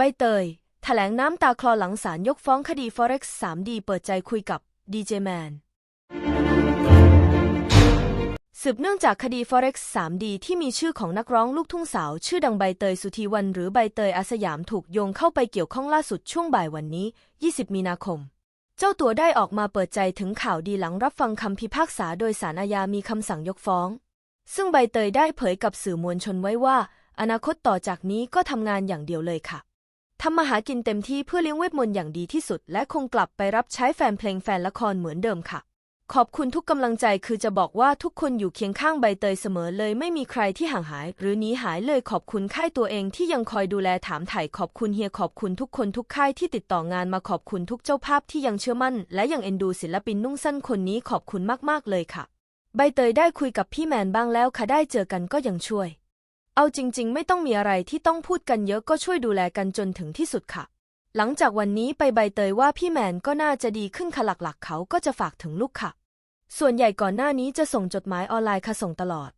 ใบเตย แถลงน้ำตาคลอหลังศาลยกฟ้องคดี Forex 3D เปิดใจคุยกับดีเจแมนสืบเนื่องจากคดี Forex 3D ที่มีชื่อของนักร้องลูกทุ่งสาว ชื่อดังใบเตยสุธีวัน หรือใบเตยอาสยามถูกโยงเข้าไปเกี่ยวข้องล่าสุดช่วงบ่ายวันนี้ 20 มีนาคม เจ้าตัวได้ออกมาเปิดใจถึงข่าวดีหลังรับฟังคำพิพากษาโดยสารอาญามีคำสั่งยกฟ้อง ซึ่งใบเตยได้เผยกับสื่อมวลชนไว้ว่า อนาคตต่อจากนี้ก็ทำงานอย่างเดียวเลยค่ะ ทำมาหากินเต็มที่เพื่อเลี้ยงเวทมนต์อย่างดีที่สุด และคงกลับไปรับใช้แฟนเพลงแฟนละครเหมือนเดิมค่ะ ขอบคุณทุกกำลังใจคือจะบอกว่าทุกคนอยู่เคียงข้างใบเตยเสมอเลยไม่มีใครที่ห่างหาย หรือหนีหายเลยขอบคุณค่ายตัวเองที่ยังคอยดูแลถามไถ่ขอบคุณเฮียขอบคุณทุกคนทุกค่ายที่ติดต่องานมาขอบคุณทุกเจ้าภาพที่ยังเชื่อมั่น และยังเอ็นดูศิลปินนุ่งสั้นคนนี้ขอบคุณมากๆเลยค่ะ ใบเตยได้คุยกับพี่แมนบ้างแล้วค่ะได้เจอกันก็ยังช่วย เอาจริง ๆ ไม่ต้องมีอะไรที่ต้องพูดกันเยอะก็ช่วยดูแลกันจนถึงที่สุดค่ะ หลังจากวันนี้ไปใบเตยว่าพี่แมนก็น่าจะดีขึ้นค่ะหลักๆ เขาก็จะฝากถึงลูกค่ะ ส่วนใหญ่ก่อนหน้านี้จะส่งจดหมายออนไลน์ค่ะส่งตลอด